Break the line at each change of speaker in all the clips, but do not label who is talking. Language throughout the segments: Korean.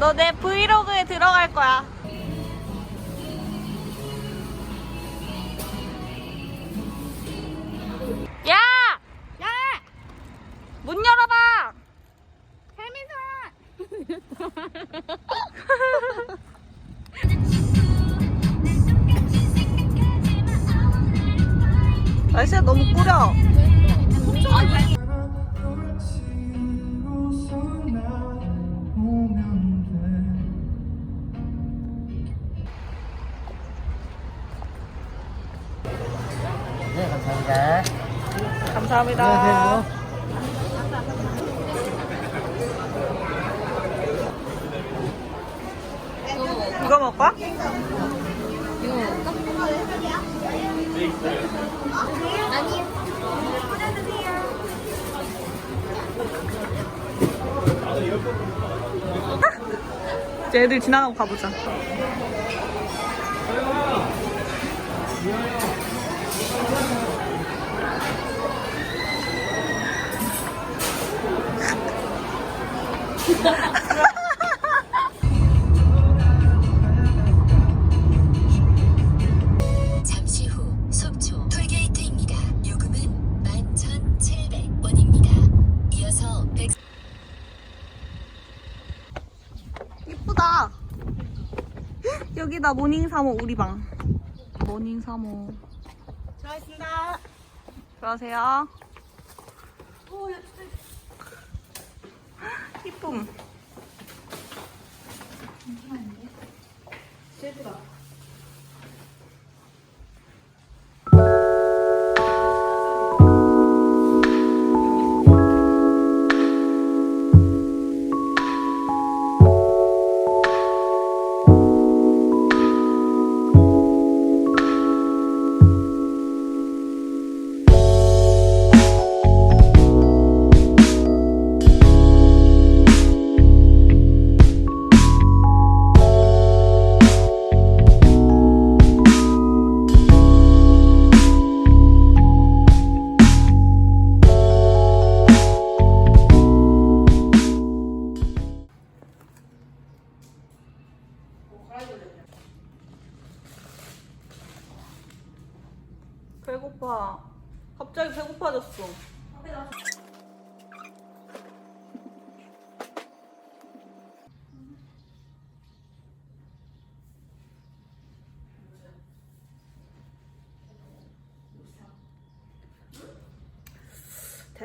너 내 브이로그에 들어갈 거야.
감사합니다. 안녕하세요.
이거 먹을 거야? 이제 애들 지나가고 가보자.
잠시 후 속초 톨게이트입니다. 요금은 11,700원입니다. 이어서 백
이쁘다. 여기다 모닝 사모 우리 방. 모닝 사모.
수고하셨습니다.
들어가세요. 이쁨. 배고파.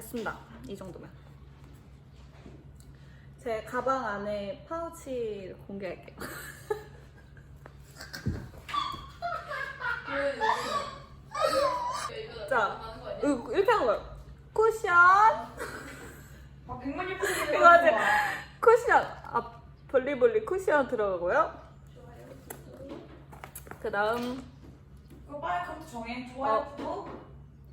됐습니다. 이 정도면. 제 가방 안에 파우치를 공개할게요. 자, 이거 이렇게 하는 거예요. 쿠션. 이거지. 쿠션. 앞 볼리볼리 쿠션 들어가고요. 그 다음
그거 빨리 컴퓨터 정해. 좋아요, 구독.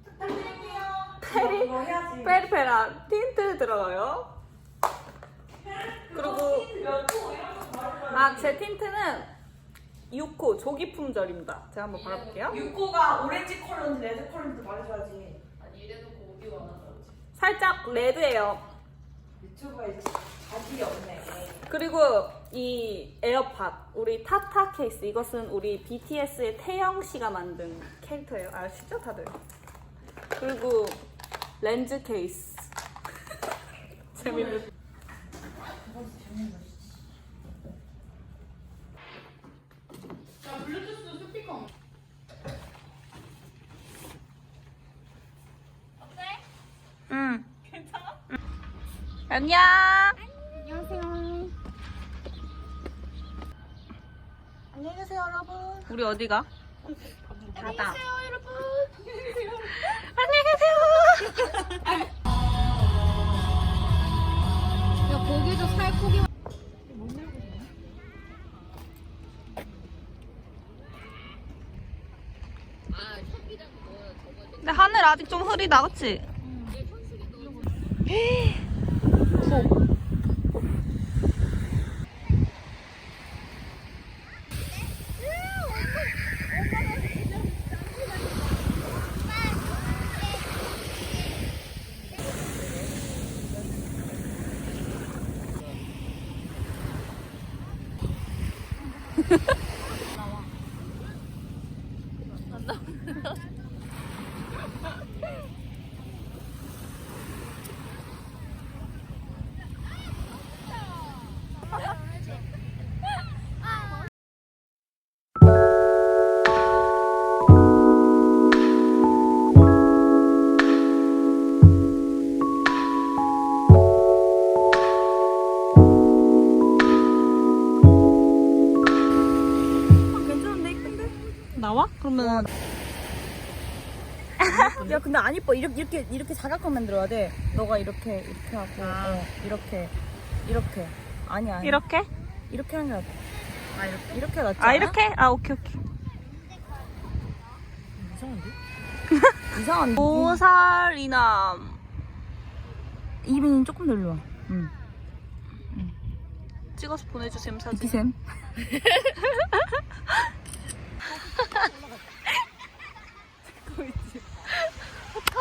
부탁드릴게요.
페리
해야지.
페리페라 틴트 들어가요. 그리고 아 제 틴트는 6호 조기 품절입니다. 제가 한번 발라볼게요.
육고가 오렌지 컬러인지 레드 컬러인지 말해줘야지.
살짝 레드예요.
유튜브에 자질이 없네.
그리고 이 에어팟 우리 타타 케이스 이것은 우리 BTS의 태영 씨가 만든 캐릭터예요. 아시죠 다들? 그리고 렌즈 케이스 재밌는. 응. 괜찮아? 안녕.
안녕히 계세요, 여러분.
우리 어디가?
가다.
안녕히 계세요.
야 거기도 살코기
근데 하늘 아직 좀 흐리다, 그치?
괜찮 나와? 그러면 야 근데 안 이뻐 이렇게 이렇게 이렇게 사각형 만들어야 돼 너가 이렇게 이렇게 하고 어, 이렇게 이렇게 아니 아니
이렇게?
이렇게 하는 게 낫다 아 이렇게 이렇게 낫지
아
않아?
이렇게? 아 오케이 오케이.
이상한데
오살이남.
이빈이 조금 더 일로 와 응.
찍어서 보내주세요 사진.
이기샘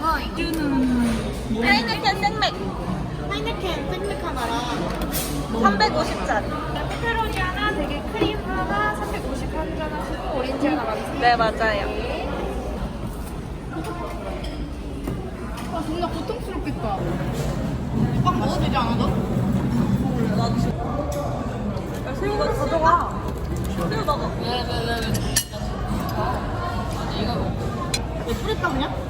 거.
하이네켄 생맥
하이네켄 생맥 하나랑
350짜리.
페페로니 하나, 되게 크림 하나, 350 한잔 하시고 오렌지 하나랑.
네 맞아요.
아 존나 고통스럽겠다. 빵 먹어도 되지 않아 너?
새우 가져가. 새우 먹어.
왜 뿌렸다 그냥?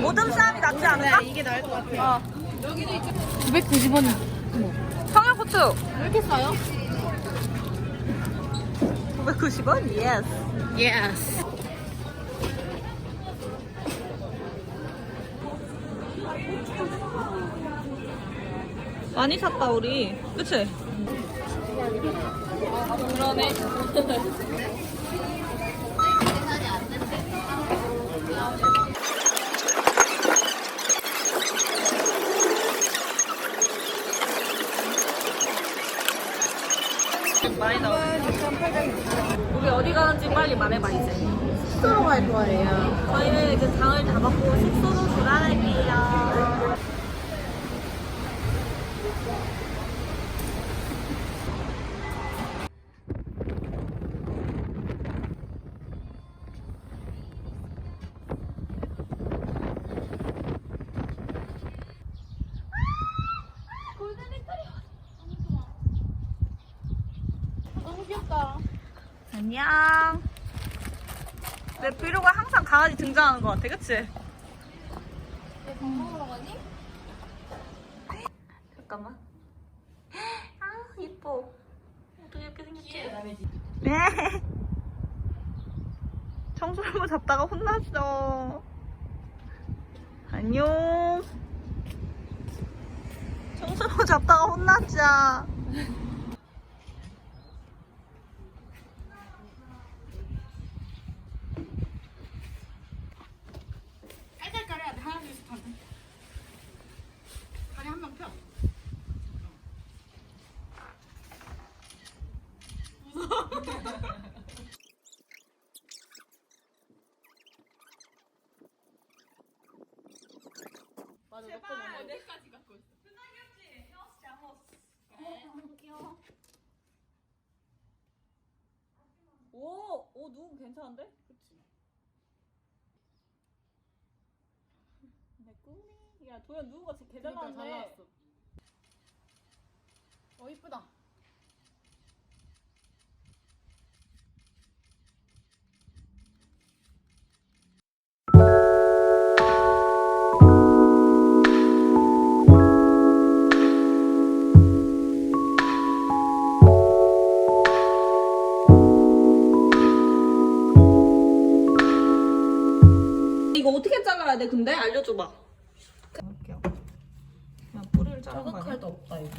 모든 사람이 낫지 않을까?
이게 나을 것 같아.
어.
990원.
청양고추
왜 이렇게 싸요?
990원? 예스.
예스.
많이 샀다 우리. 그치? 그러네. 많이 나와. 우리 어디 가는지 빨리 말해봐 이제.
숙소로 갈 거예요.
저희는 이제 장을 다 받고 숙소로 돌아갈게요. 내 브이로그에 항상 강아지 등장하는 것 같아, 그치?
밥 먹으러 가니?
잠깐만. 아, 예뻐. 어떻게 이렇게 생겼지? 네. 청소를 잡다가 혼났어. 안녕. 청소를 잡다가 혼났자.
깔깔깔 해야 돼. 하나, 둘, 셋 하면. 다리 한 명 펴.
오, 오, 누군 괜찮은데? 그치? 내 꿈이. 야, 도현 누군가 진짜 개
그러니까 잘
잘나왔네.
나왔어. 어 이쁘다.
이거 어떻게 잘라야 돼 근데? 알려줘봐
그냥 뿌리를 자른 거 아니야?
칼도 없다 이거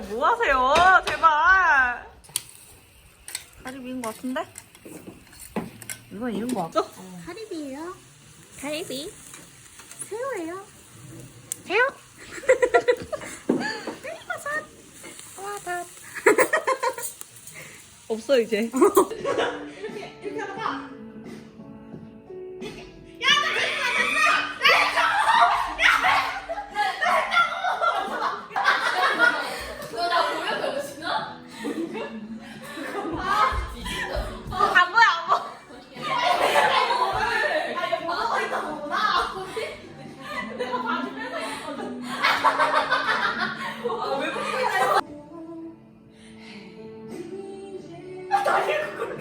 진짜 뭐 하세요? 제발. 다리 미인 것 같은데?
이건 이런 거 같아.
가리비예요. 가리비. 새우예요.
새우? 없어 이제. 안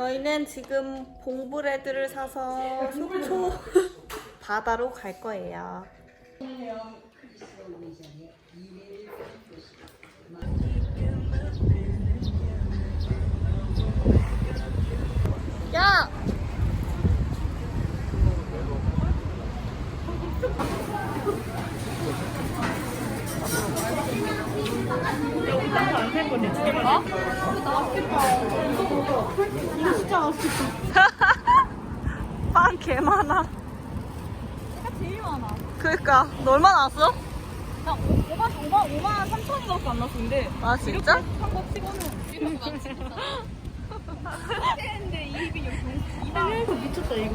저희는 지금 봉브레드를 사서 속초 바다로 갈 거예요.
그니까 너 얼마 나 왔어?
나 5만, 5만, 5만 3천원밖에 안 났는데.
아 진짜?
한거 치고는. 근데 이 입이 이거 미쳤다 이거.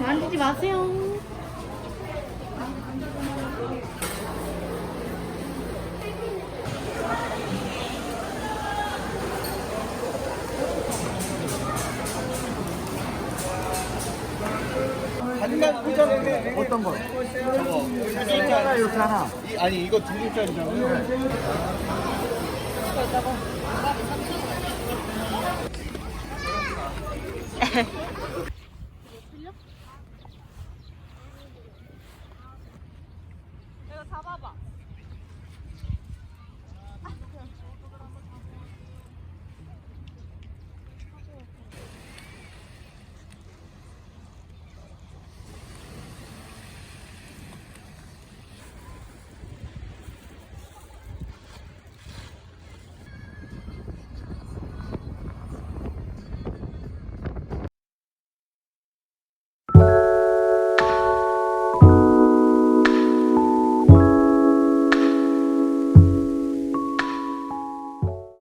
만지지 마세요.
어떤 거?
이렇게 하나,
이렇게 하나.
이- 아니 이거 두 개짜리잖아요.